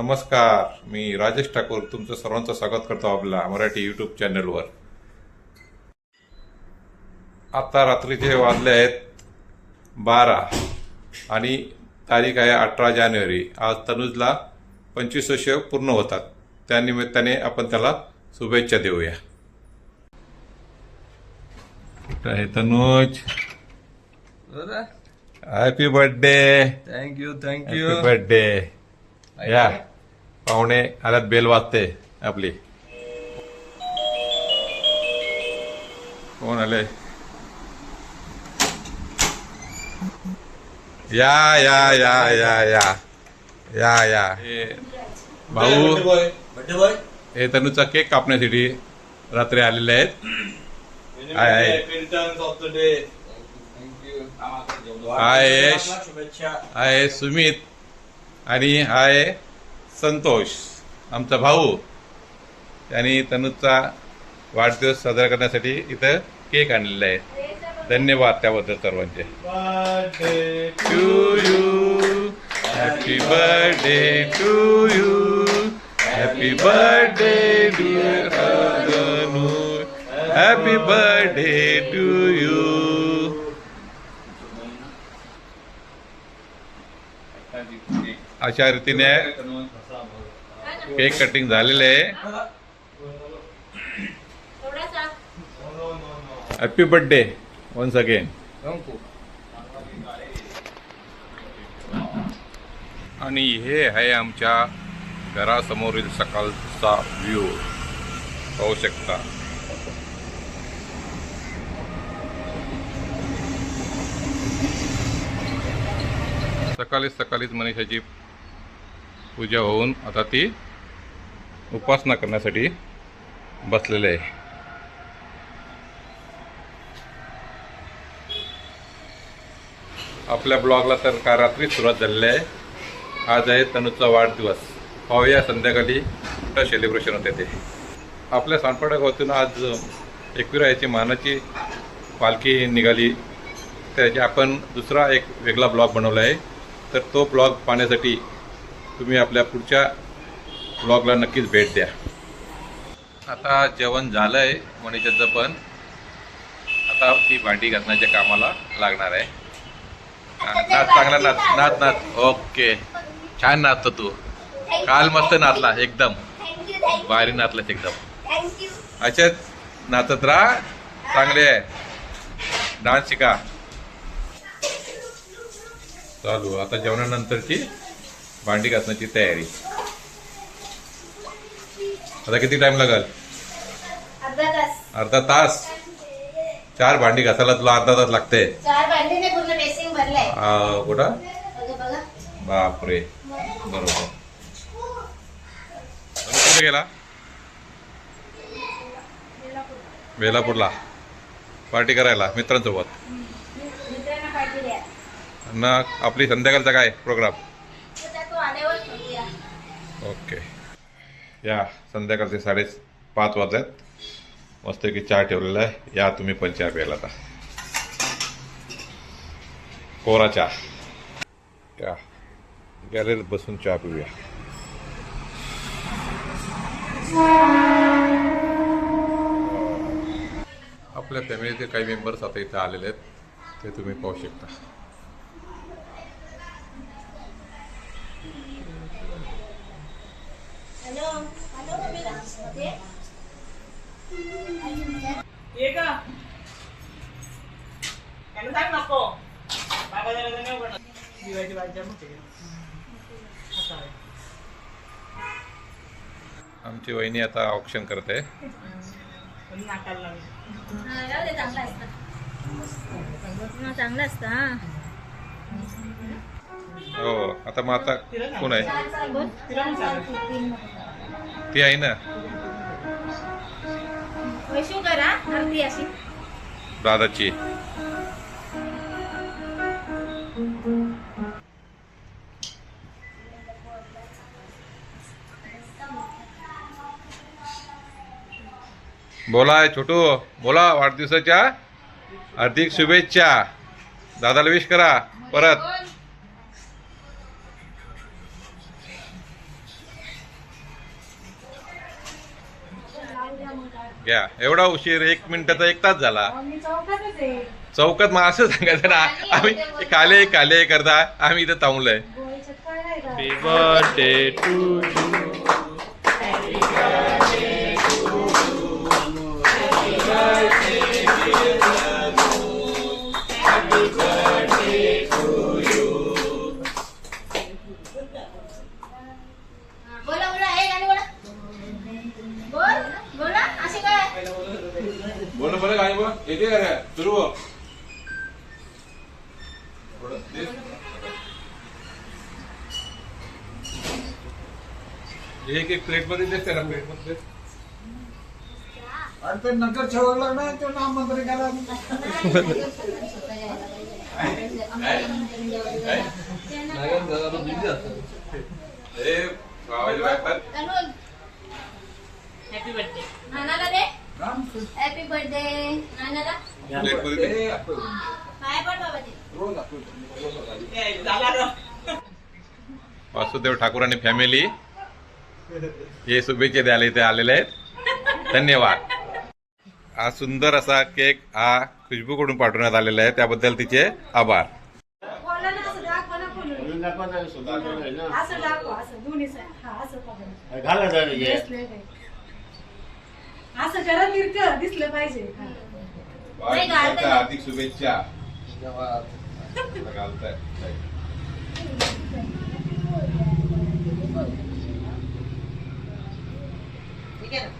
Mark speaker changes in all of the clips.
Speaker 1: नमस्कार मी राजेश ठाकूर तुमचं सर्वांचं स्वागत करतो आपल्या मराठी यूट्यूब चॅनलवर आता रात्रीचे वाजले आहेत बारा आणि तारीख आहे अठरा जानेवारी. आज तनुजला पंचवीस वर्ष पूर्ण होतात. त्यानिमित्ताने आपण त्याला शुभेच्छा देऊया. कुठं आहे Tanuj? Happy birthday
Speaker 2: thank you thank you
Speaker 1: birthday या. पाहुणे आल्यात बेल वाजते आपली. कोण आले या या या या या. या या. हे भाऊ हे तनुचा केक कापण्यासाठी रात्री आलेले आहेत. हाय, हाय. हाय, यश. आहे सुमित. आणि आहे संतोष आमचा भाऊ त्यांनी तनुजचा वाढदिवस साजरा करण्यासाठी इथं केक आणलेला आहे. धन्यवाद त्याबद्दल सर्वांचे. To you happy birthday to you happy birthday dear happy birthday to you अशा रीतीने केक कटिंग झालेले आहे. हॅपी बर्थडे वन्स अगेन आणि हे आहे आमच्या घरासमोरील सकाळचा व्ह्यू पाहू शकता. सकाळीच सकाळीच मनीषाची पूजा होऊन आता ती उपासना करण्यासाठी बसलेले आहे. आपल्या ब्लॉगला तर का रात्री सुरुवात झालेली आहे. आज आहे तनुचा वाढदिवस. पाहूया संध्याकाळी मोठं सेलिब्रेशन होते ते. आपल्या सानपाडा गावातून आज एकविरायाची मानाची पालखी निघाली. त्याची आपण दुसरा एक वेगळा ब्लॉग बनवला आहे. तर तो ब्लॉग पाहण्यासाठी तुम्ही आपल्या पुढच्या ब्लॉगला नक्कीच भेट द्या. आता जेवण झालं आहे मनीषाचं पण. आता ती भांडी घासण्याच्या कामाला लागणार आहे. नाच चांगला नाच नाच नाच. ओके. छान नाचतो तू. काल मस्त नाचला एकदम. भारी नाचलास एकदम. असेच नाचत राहा. चांगले आहे. डान्स शिका. चालू. आता जेवणानंतरची भांडी घासण्याची तयारी. आता किती टाइम लागल?
Speaker 3: अर्धा तास.
Speaker 1: चार भांडी घासायला तुला अर्धा तास लागते. कुठं? बापरे. बरोबर. कुठे गेला? वेलापूरला पार्टी करायला मित्रांसोबत. ना आपली संध्याकाळचा काय प्रोग्राम ओके या संध्याकाळचे साडे पाच वाजल्यात मस्त की चहा ठेवलेला आहे. या तुम्ही पण चहा प्यायला आता. कोरा चहा. या. गॅलरीत बसून चहा पिऊया. आपल्या फॅमिलीचे काही मेंबर्स आता इथे आलेले आहेत. ते तुम्ही पाहू शकता.
Speaker 4: ये का? त्याला सांग नको. बाबा जरा जरा नाही बनत. दिवाळीची भाजी मोठी आहे. असं आहे.
Speaker 1: आमची वहिनी आता ऑप्शन करते.
Speaker 3: हा चांगला असता. हा, चांगला असता हा.
Speaker 1: हो आता मग आता कोण आहे. ती आहे ना?
Speaker 3: वैशू करा अशी
Speaker 1: दादाची बोला छोटू. बोला वाढदिवसाच्या हार्दिक शुभेच्छा. दादाला विश करा. परत.
Speaker 5: घ्या. एवढा उशीर एक मिनिटाचा एक तास झाला.
Speaker 3: मी चौकातच आहे.
Speaker 5: चौकात मग असं सांगायचं ना आम्ही काले काले करता आम्ही इथं थांबलोय.
Speaker 3: गोळीच्यात काय
Speaker 5: सुरू एक एक प्लेटमध्ये देते ना प्लेटमध्ये.
Speaker 6: आणि ते नंतर ठेवलं ना तो नाम मंत्री केला.
Speaker 5: ए भावाची बायपात
Speaker 4: हॅपी बर्थडे
Speaker 3: नानाला दे हॅपी बर्थडे नानाला. काय
Speaker 5: वासुदेव ठाकूर आणि फॅमिली हे शुभेच्छा द्यायला इथे आलेले आहेत. धन्यवाद. हा सुंदर असा केक हा खुशबूकडून पाठवण्यात आलेला आहे. त्याबद्दल तिचे आभार.
Speaker 3: बोला ना असं. हा करा तिरकं दिसलं पाहिजे ना.
Speaker 5: हार्दिक शुभेच्छा घालताय
Speaker 4: ठीक आहे ना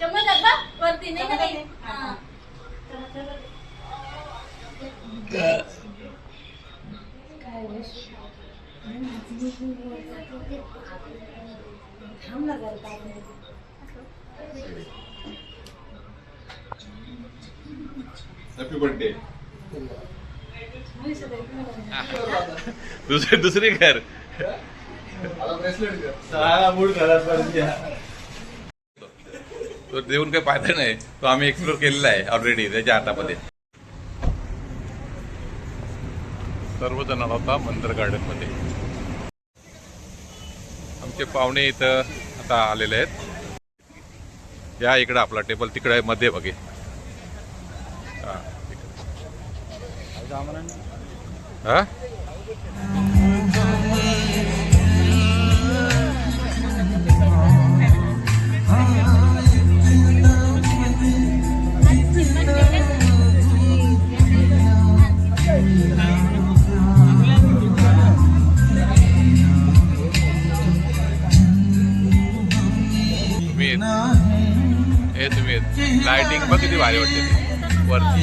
Speaker 3: चम्मच दाखवा वरती नाही का हा. काय? थांब ना जरा.
Speaker 5: Happy birthday. दुसरी दुसरी घर तो देऊन काही फायदा नाही. तो आम्ही एक्सप्लोर केलेला आहे ऑलरेडी त्याच्या हातामध्ये. सर्वजण होता मंदिर गार्डनमध्ये. आमचे पाहुणे इथं आता आलेले आहेत. या इकडं आपला टेबल तिकडे आहे मध्ये बघे. हा, लाइटिंग बघ किती भारी वाटते वरती.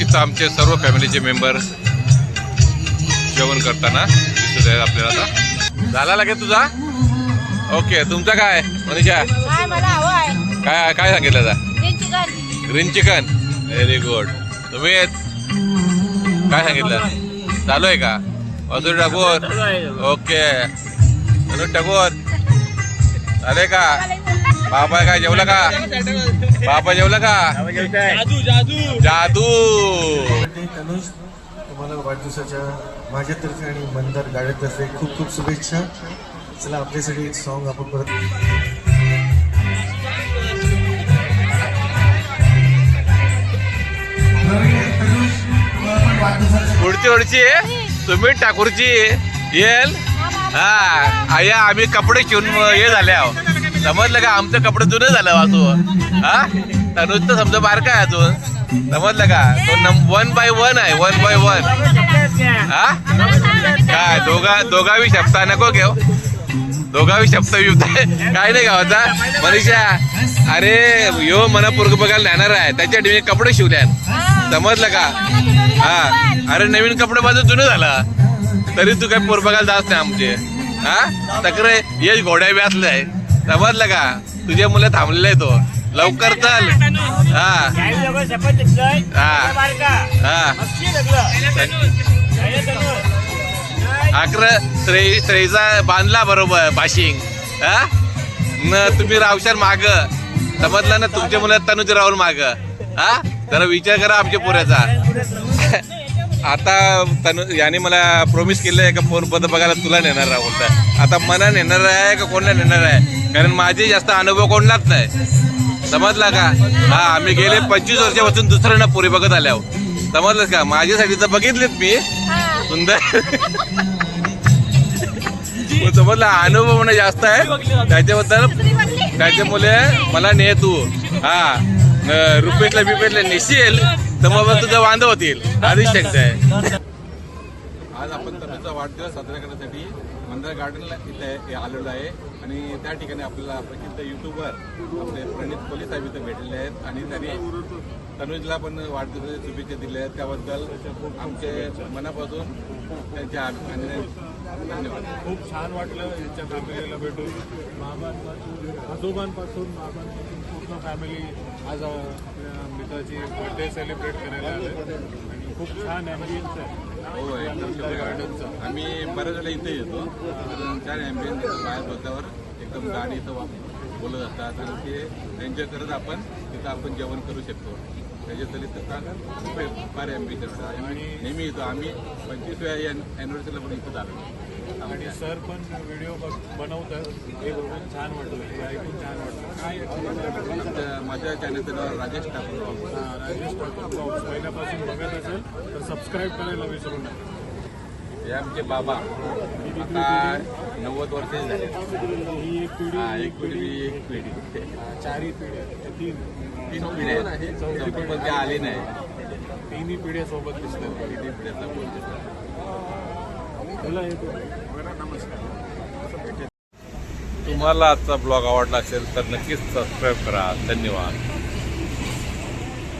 Speaker 1: इथं आमचे सर्व फॅमिलीचे मेंबर जेवण करताना दिसत आहे आपल्याला आता. झाला लागेल तुझा? ओके तुमचा काय मनीषा?
Speaker 7: काय
Speaker 1: काय सांगितलं आता? Green chicken. व्हेरी गुड तुम्ही काय सांगितलं? चालू आहे का? मजूर टाकून ओके. मजूर टाकून झाले का? बाबा काय जेवला का? बाबा जेवला का?
Speaker 2: जादू जादू.
Speaker 1: जादू.
Speaker 8: ते तनुज तुम्हाला वाढदिवसाच्या माझ्यातर्फे आणि मंदार गाड्यातर्फे खूप खूप शुभेच्छा. चला आपल्यासाठी एक सॉन्ग आपण परत
Speaker 1: पुढची ओढची तुम्ही ठाकूरची येल? हा आया आम्ही कपडे शिवून हे झाले आहो. समजलं का? आमचं कपडे जुनं झालं अजून. हा? तनुज तर समजा बारका आहे अजून. समजलं का? तो वन बाय वन आहे वन बाय वन हा? काय दोघा दोघावी शब्द नको घेऊ. दोघावी शब्द युद्ध काय नाही गावाचा. मनीषा अरे यो मना पोरग बघायला नेणार आहे. त्याच्या मी कपडे शिवल्यान समजलं का? हा. अरे नवीन कपडे माझं जुनं झालं. तरी तू काय पोर बघायला जात नाही आमचे. हा? तक्र ये घोड्या व्यासलाय समजलं का? तुझे मुलं थांबलेले आहे तो लवकर चल. हा. हा. हा? अकरा त्रे त्रेचा बांधला बरोबर बाशिंग. हा? न तुम्ही रावशाल माग. समजलं ना तुमच्या मुलं तनुज राहुल माग. हा? जरा विचार करा आमच्या पोऱ्याचा. आता तनु याने मला प्रॉमिस केलं आहे का फोन पद बघायला तुला नेणार राहुल कोणता आता मना नेणार आहे का कोणला नेणार आहे? कारण माझे जास्त अनुभव कोणलाच नाही. समजला का? हा आम्ही गेले पंचवीस वर्षापासून दुसऱ्यांना पुरी बघत आल्यावर समजलंच का? माझ्यासाठी तर बघितलेत मी. सुंदर. मग समजलं? अनुभव म्हणा जास्त आहे. त्याच्याबद्दल त्याच्यामुळे मला ने तू. हा अं, बिपेटला नेशील. तर मग तुझं वांद होतील. आधीच शक्य आहे. आज आपण तरुणचा वाढदिवस साजरा करण्यासाठी मंदार गार्डनला इथे आलेलो आहे. आणि त्या ठिकाणी आपल्याला प्रसिद्ध युट्यूबर आपले प्रणित पोलीस साहेब इथे भेटलेले आहेत. आणि त्यांनी तनुजला पण वाढदिवसाच्या शुभेच्छा दिल्या आहेत. त्याबद्दल आमचे मनापासून त्यांचे आणि धन्यवाद.
Speaker 2: खूप छान वाटलं यांच्या फॅमिलीला भेटून. मामांपासून आजोबांपासून मामांपासून पूर्ण फॅमिली आज मित्राची बर्थडे सेलिब्रेट करायला आले आणि खूप छान ॲम्बियन्स आहे.
Speaker 1: हो एकदम गार्डनचं आम्ही बऱ्याच वेळेला इथे येतो. कारण छान ॲम्बियन्स बाहेर होत्यावर एकदम गाडी इथं बोलत असतात. आणि ते एन्जॉय करत आपण तिथं आपण जेवण करू शकतो. त्याच्यासाठी तसा फार ॲम्बिशन आणि नेहमी येतो. आम्ही पंचवीसव्या अॅनिव्हर्सरीला पण इथं आलो.
Speaker 2: आणि सर पण व्हिडिओ बनवतात. हे बघून छान वाटलं हे ऐकून छान वाटलं काय
Speaker 1: माझ्या चॅनलचं राजेश ठाकूर.
Speaker 2: हा, राजेश ठाकूर ब्लॉग्स पहिल्यापासून बघत असेल तर सबस्क्राईब करायला विसरू नका.
Speaker 1: हे आमचे बाबा. आता नव्वद वर्ष झाले.
Speaker 2: ही एक पिढी.
Speaker 1: एक पिढी. एक पिढी
Speaker 2: चारही पिढ्या. तीन.
Speaker 1: तीन पिढ्या आहेत. चौथी पण ते आली नाही.
Speaker 2: तिन्ही पिढ्या सोबत दिसतात.
Speaker 1: बोलतो
Speaker 2: चला येतो नमस्कार
Speaker 1: तुम्हाला आजचा ब्लॉग आवडला असेल तर नक्कीच सबस्क्राईब करा. धन्यवाद.